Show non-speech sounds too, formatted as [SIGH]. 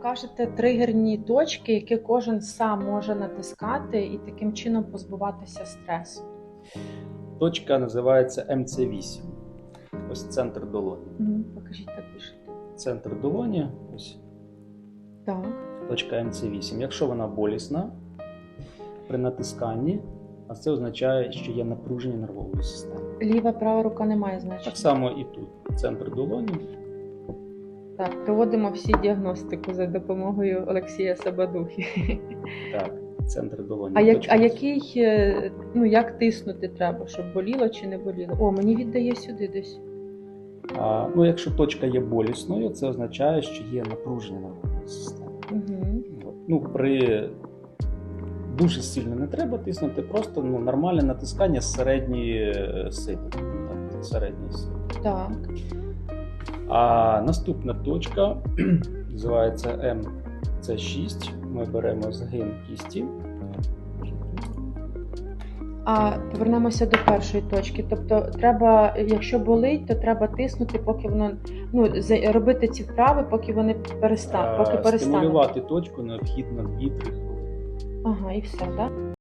покажете тригерні точки, які кожен сам може натискати і таким чином позбуватися стресу. Точка називається МЦ8. Ось центр долоні. Мгм, Покажіть так більше. Центр долоні, ось Так. точка МЦ8. Якщо вона болісна при натисканні, а це означає, що є напруження нервової системи. Ліва, права рука не має значення. Так само і тут. Центр долоні. Так, проводимо всі діагностику за допомогою Олексія Сабадухи. Так, центр долоні. А, як, а який, е, ну як тиснути треба, щоб боліло чи не боліло? О, мені віддає сюди десь. А, ну, якщо точка є болісною, це означає, що є напруження нервової системи. Угу. Ну, при дуже сильно не треба тиснути, просто ну, нормальне натискання з середньої е, сили. Так, середньої сили. Так. А наступна точка [CLEARS THROAT] називається МЦ6. Ми беремо згин кісті. А повернемося до першої точки. Тобто, треба, якщо болить, то треба тиснути, поки воно ну робити ці вправи, поки вони перестануть, поки перестануть. Стимулювати точку необхідно 2-3 хвилини. Ага, і все, так?